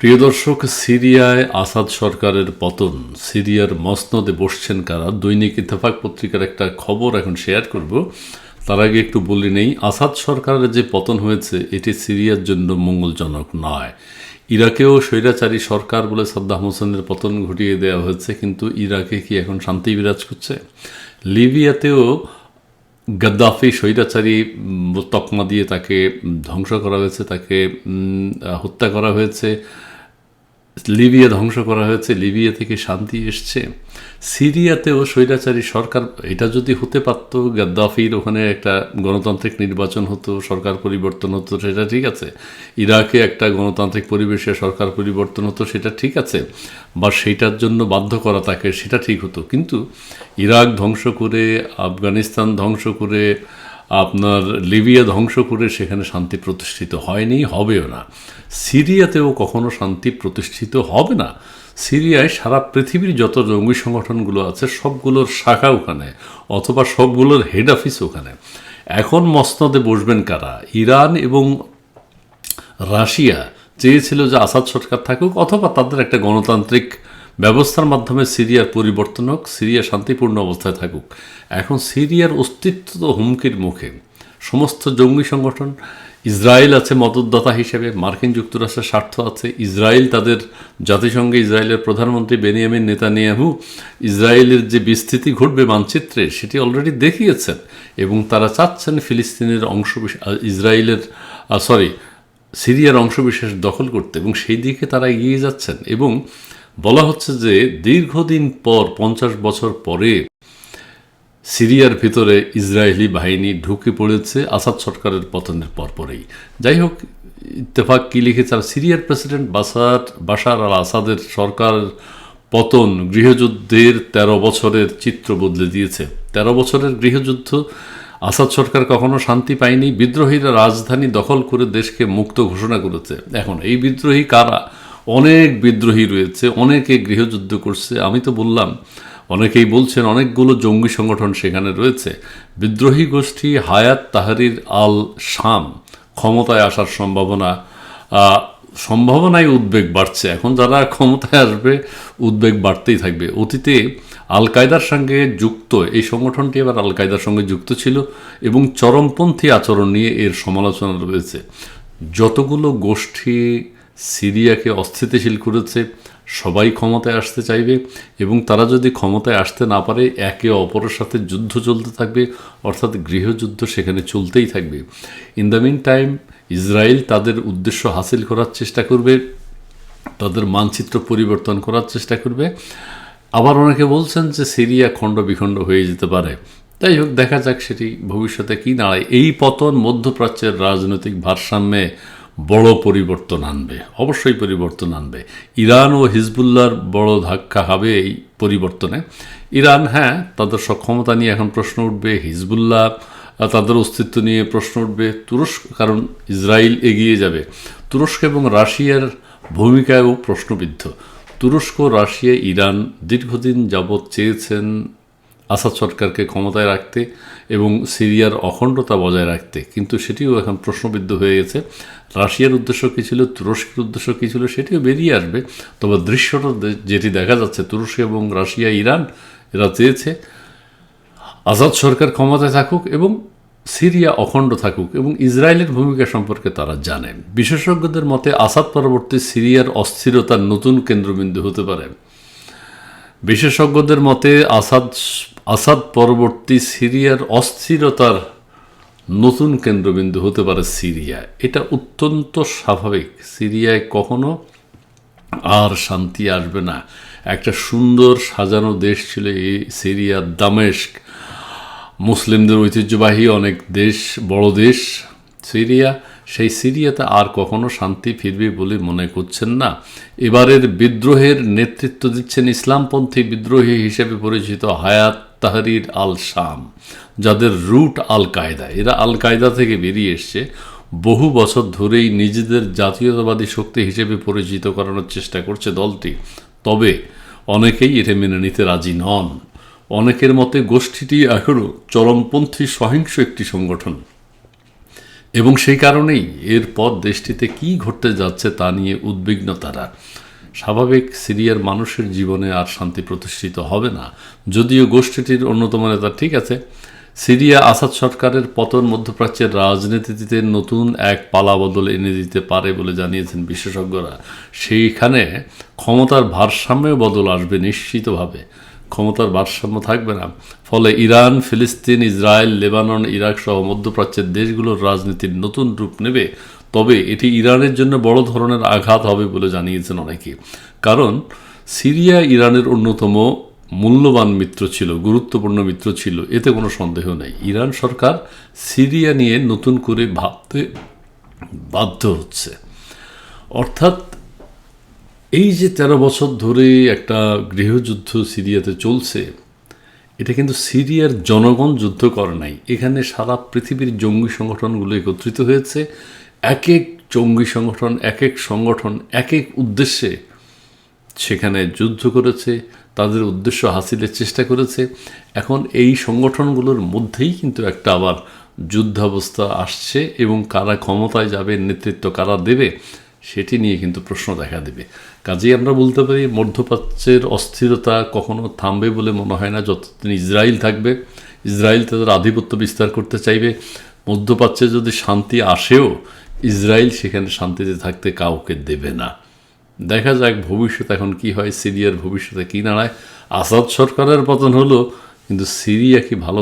প্রিয় দর্শক, সিরিয়ায় আসাদ সরকারের পতন, সিরিয়ার মসনদে বসছেন কারা? দৈনিক ইত্তেফাক পত্রিকার একটা খবর এখন শেয়ার করব। তার আগে একটু বলি নেই, আসাদ সরকারের যে পতন হয়েছে, এটি সিরিয়ার জন্য মঙ্গলজনক নয়। ইরাকেও স্বৈরাচারী সরকার বলে সাদ্দাম হোসেনের পতন ঘটিয়ে দেওয়া হয়েছে, কিন্তু ইরাকে কি এখন শান্তি বিরাজ করছে? লিবিয়াতেও গাদ্দাফি স্বৈরাচারী তকমা দিয়ে তাকে ধ্বংস করা হয়েছে, তাকে হত্যা করা হয়েছে, লিবিয়া ধ্বংস করা হয়েছে, লিবিয়া থেকে শান্তি এসছে। সিরিয়াতেও স্বৈরাচারী সরকার, এটা যদি হতে পারত, গাদ্দাফির ওখানে একটা গণতান্ত্রিক নির্বাচন হতো, সরকার পরিবর্তন হতো, সেটা ঠিক আছে। ইরাকে একটা গণতান্ত্রিক পরিবেশে সরকার পরিবর্তন হতো, সেটা ঠিক আছে। বা সেইটার জন্য বাধ্য করা তাকে, সেটা ঠিক হতো। কিন্তু ইরাক ধ্বংস করে, আফগানিস্তান ধ্বংস করে আপনার লিবিয়া ধ্বংস করে সেখানে শান্তি প্রতিষ্ঠিত হয়নি, হবেও না। সিরিয়াতেও কখনো শান্তি প্রতিষ্ঠিত হবে না। সিরিয়ায় সারা পৃথিবীর যত জঙ্গি সংগঠনগুলো আছে, সবগুলোর শাখা ওখানে, অথবা সবগুলোর হেড অফিস ওখানে। এখন মসনদে বসবেন কারা? ইরান এবং রাশিয়া। চেয়েছিল যে আসাদ সরকার থাকুক, অথবা তাদের একটা গণতান্ত্রিক ব্যবস্থার মাধ্যমে সিরিয়ার পরিবর্তন হোক, সিরিয়া শান্তিপূর্ণ অবস্থায় থাকুক। এখন সিরিয়ার অস্তিত্ব তো হুমকির মুখে। সমস্ত জঙ্গি সংগঠন, ইসরায়েল আছে মদতদাতা হিসেবে, মার্কিন যুক্তরাষ্ট্রের স্বার্থ আছে, ইসরায়েল তাদের জাতিসংঘে ইসরায়েলের প্রধানমন্ত্রী বেনিয়ামিন নেতানিয়াহু, ইসরায়েলের যে বিস্তৃতি ঘটবে মানচিত্রে, সেটি অলরেডি দেখিয়েছেন, এবং তারা চাচ্ছেন ফিলিস্তিনের অংশ ইসরায়েলের সরি, সিরিয়ার অংশবিশেষ দখল করতে, এবং সেই দিকে তারা এগিয়ে যাচ্ছেন, এবং বলা হচ্ছে যে দীর্ঘদিন পর পঞ্চাশ বছর পরে সিরিয়ার ভিতরে ইসরায়েলি বাহিনী ঢুকে পড়েছে আসাদ সরকারের পতনের পরপরেই। যাই হোক, ইত্তেফাক কী লিখেছে? আর সিরিয়ার প্রেসিডেন্ট বাসার বাশার আল আসাদের সরকার পতন গৃহযুদ্ধের ১৩ বছরের চিত্র বদলে দিয়েছে। ১৩ বছরের গৃহযুদ্ধ, আসাদ সরকার কখনো শান্তি পায়নি। বিদ্রোহীরা রাজধানী দখল করে দেশকে মুক্ত ঘোষণা করেছে। এখন এই বিদ্রোহী কারা? অনেক বিদ্রোহী রয়েছে, অনেকে গৃহযুদ্ধ করছে। আমি তো বললাম, অনেকেই বলছেন অনেকগুলো জঙ্গি সংগঠন সেখানে রয়েছে। বিদ্রোহী গোষ্ঠী হায়াত তাহারির আল শাম ক্ষমতায় আসার সম্ভাবনা সম্ভাবনায় উদ্বেগ বাড়ছে। এখন যারা ক্ষমতায় আসবে, উদ্বেগ বাড়তেই থাকবে। অতীতে আল কায়দার সঙ্গে যুক্ত, এই সংগঠনটি এবার আল কায়দার সঙ্গে যুক্ত ছিল এবং চরমপন্থী আচরণ নিয়ে এর সমালোচনা রয়েছে। যতগুলো গোষ্ঠী সিরিয়াকে অস্থিতিশীল করেছে, সবাই ক্ষমতায় আসতে চাইবে এবং তারা যদি ক্ষমতায় আসতে না পারে, একে অপরের সাথে যুদ্ধ চলতে থাকবে, অর্থাৎ গৃহযুদ্ধ সেখানে চলতেই থাকবে। In the meantime Israel তাদের উদ্দেশ্য হাসিল করার চেষ্টা করবে, তাদের মানচিত্র পরিবর্তন করার চেষ্টা করবে। আবার অনেকে বলছেন যে সিরিয়া খণ্ড বিখণ্ড হয়ে যেতে পারে। যাই হোক, দেখা যাক সেটি ভবিষ্যতে কী দাঁড়ায়। এই পতন মধ্যপ্রাচ্যের রাজনৈতিক ভারসাম্যে বড় পরিবর্তন আনবে, অবশ্যই পরিবর্তন আনবে। ইরান ও হিজবুল্লার বড় ধাক্কা হবে এই পরিবর্তনে। ইরান হ্যাঁ তাদের সক্ষমতা নিয়ে এখন প্রশ্ন উঠবে, হিজবুল্লাহ তাদের অস্তিত্ব নিয়ে প্রশ্ন উঠবে, তুরস্ক, কারণ ইসরায়েল এগিয়ে যাবে। তুরস্ক এবং রাশিয়ার ভূমিকায়ও প্রশ্নবিদ্ধ। তুরস্ক রাশিয়া ইরান দীর্ঘদিন যাবৎ চেয়েছেন আসাদ সরকারকে ক্ষমতায় রাখতে এবং সিরিয়ার অখণ্ডতা বজায় রাখতে। কিন্তু সেটিও এখন প্রশ্নবিদ্ধ হয়ে গেছে। রাশিয়ার উদ্দেশ্য কী ছিল? তুরস্কের উদ্দেশ্য কী ছিল? সেটিও বেরিয়ে আসবে। তবে দৃশ্যটা যেটি দেখা যাচ্ছে, তুরস্ক এবং রাশিয়া, ইরান, এরা চেয়েছে আজাদ সরকার ক্ষমতায় থাকুক এবং সিরিয়া অখণ্ড থাকুক এবং ইসরায়েলের ভূমিকা সম্পর্কে তারা জানেন বিশেষজ্ঞদের মতে, আসাদ পরবর্তী সিরিয়ার অস্থিরতার নতুন কেন্দ্রবিন্দু হতে পারে। বিশেষজ্ঞদের মতে, আসাদ আসাদ পরবর্তী সিরিয়ার অস্থিরতার নতুন কেন্দ্রবিন্দু হতে পারে সিরিয়া। এটা অত্যন্ত স্বাভাবিক। সিরিয়ায় কখনো আর শান্তি আসবে না। একটা সুন্দর সাজানো দেশ ছিল এই সিরিয়ার দামেস্ক। মুসলিমদের ঐতিহ্যবাহী অনেক দেশ, বড় দেশ সিরিয়া। সেই সিরিয়াতে আর কখনো শান্তি ফিরবে বলে মনে করছেন না। এবারের বিদ্রোহের নেতৃত্ব দিচ্ছেন ইসলামপন্থী বিদ্রোহী হিসেবে পরিচিত হায়াত তাহরির আল শাম যাদের রুট আল কায়দা এরা আল কায়দা থেকে বেরিয়ে এসছে। বহু বছর ধরেই নিজেদের জাতীয়তাবাদী শক্তি হিসেবে পরিচিত করানোর চেষ্টা করছে দলটি। তবে অনেকেই এটা মেনে নিতে রাজি নন। অনেকের মতে গোষ্ঠীটি এখনও চরমপন্থী সহিংস একটি সংগঠন। এবং সেই কারণেই এরপর দেশটিতে কি ঘটতে যাচ্ছে তা নিয়ে উদ্বিগ্ন তারা স্বাভাবিক সিরিয়ার মানুষের জীবনে আর শান্তি প্রতিষ্ঠিত হবে না। যদিও গোষ্ঠীটির অন্যতম নেতা ঠিক আছে, সিরিয়া আসাদ সরকারের পতন মধ্যপ্রাচ্যের রাজনীতিতে নতুন এক পালা পালাবদল এনে দিতে পারে বলে জানিয়েছেন বিশেষজ্ঞরা। সেইখানে ক্ষমতার ভারসাম্যে বদল আসবে নিশ্চিতভাবে। ক্ষমতার ভারসাম্য থাকবে না। ফলে ইরান, ফিলিস্তিন, ইসরায়েল, লেবানন ইরাক সহ মধ্যপ্রাচ্যের দেশগুলোর রাজনীতির নতুন রূপ নেবে তবে এটি ইরানের জন্য বড় ধরনের আঘাত হবে বলে জানিয়েছেন অনেকে। কারণ, সিরিয়া ইরানের অন্যতম মূল্যবান মিত্র ছিল, গুরুত্বপূর্ণ মিত্র ছিল, এতে কোনো সন্দেহ নেই। ইরান সরকার সিরিয়া নিয়ে নতুন করে ভাবতে বাধ্য হচ্ছে। অর্থাৎ, এই যে তেরো বছর ধরে একটা গৃহযুদ্ধ সিরিয়াতে চলছে, এটা কিন্তু সিরিয়ার জনগণ যুদ্ধ করে নাই। এখানে সারা পৃথিবীর জঙ্গি সংগঠনগুলো একত্রিত হয়েছে। এক এক জঙ্গি সংগঠন এক এক সংগঠন এক এক উদ্দেশ্যে সেখানে যুদ্ধ করেছে, তাদের উদ্দেশ্য হাসিলের চেষ্টা করেছে। এখন এই সংগঠনগুলোর মধ্যেই কিন্তু একটা আবার যুদ্ধাবস্থা আসছে এবং কারা ক্ষমতায় যাবে, নেতৃত্ব কারা দেবে, সেটি নিয়ে কিন্তু প্রশ্ন দেখা দেবে। কাজেই আমরা বলতে পারি, মধ্যপ্রাচ্যের অস্থিরতা কখনো থামবে বলে মনে হয় না, যতদিন ইসরায়েল থাকবে। ইসরায়েল তাদের আধিপত্য বিস্তার করতে চাইবে। মধ্যপ্রাচ্যে যদি শান্তি আসেও, ইসরায়েল সেখানে শান্তিতে থাকতে কাউকে দেবে না। দেখা যাক ভবিষ্যৎ এখন কি হয়, সিরিয়ার ভবিষ্যতে কি দাঁড়ায়। আসাদ সরকারের পতন হলো, কিন্তু সিরিয়া কি ভালো